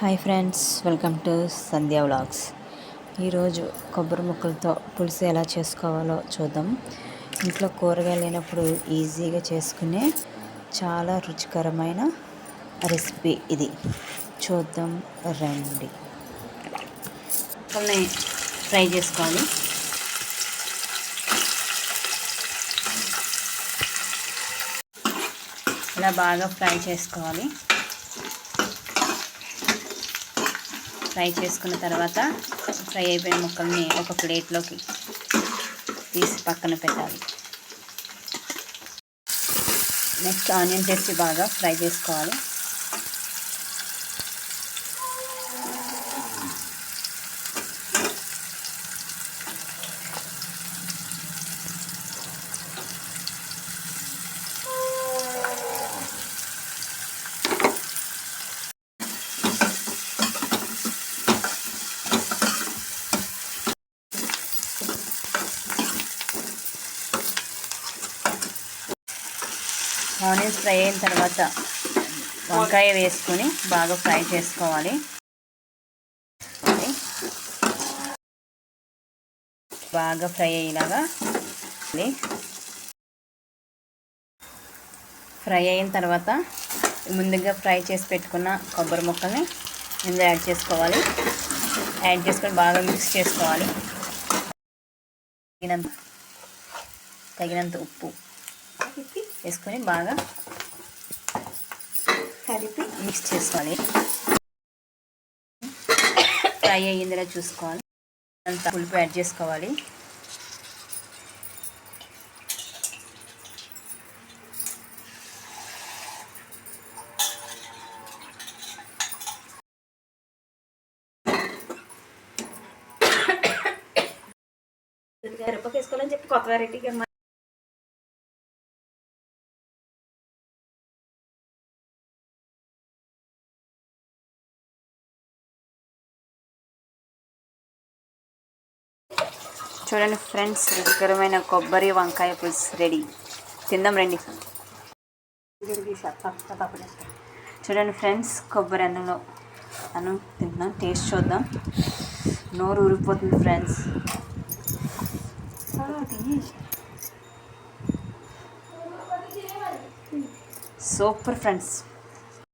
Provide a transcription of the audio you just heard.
Hi friends welcome to Sandhya vlogs. ఈరోజు కొబ్బరి ముక్కలతో పులుసు ఎలా చేసుకోవాలో చూద్దాం. ఇంట్లో కూరగాయలు లేనప్పుడు ఈజీగా చేసుకునే చాలా రుచికరమైన రెసిపీ ఇది. చూద్దాం రండి. కొన్ని ఫ్రై చేసుకోవాలి. ఇలా బాగా ఫ్రై చేసుకోవాలి. ఫ్రై చేసుకున్న తర్వాత ఫ్రై అయిపోయిన ముక్కల్ని ఒక ప్లేట్లోకి తీసి పక్కన పెట్టాలి. నెక్స్ట్ ఆనియన్ వేసి బాగా ఫ్రై చేసుకోవాలి. ఆనియన్స్ ఫ్రై అయిన తర్వాత వంకాయ వేసుకొని బాగా ఫ్రై చేసుకోవాలి. బాగా ఫ్రై అయ్యేలాగా ఫ్రై అయిన తర్వాత ముందుగా ఫ్రై చేసి పెట్టుకున్న కొబ్బరి ముక్కల్ని ఇందులో యాడ్ చేసుకోవాలి. యాడ్ చేసుకొని బాగా మిక్స్ చేసుకోవాలి. తగినంత తగినంత ఉప్పు. వేసుకొని బాగా కలిపి మిక్స్ చేసుకోవాలి. ఫ్రై అయ్యిందిలా చూసుకోవాలి. అంత పులుపు యాడ్ చేసుకోవాలి. కరివేపాకు వేసుకోవాలని చెప్పి కొత్త వెరైటీగా చూడండి ఫ్రెండ్స్ రుచికరమైన కొబ్బరి వంకాయ పులుసు రెడీ. తిందాం రండి. చూడండి ఫ్రెండ్స్ కొబ్బరి అన్నంలో అన్నం తింటున్నాం టేస్ట్ చూద్దాం. నోరు ఊరిపోతుంది ఫ్రెండ్స్. Super friends.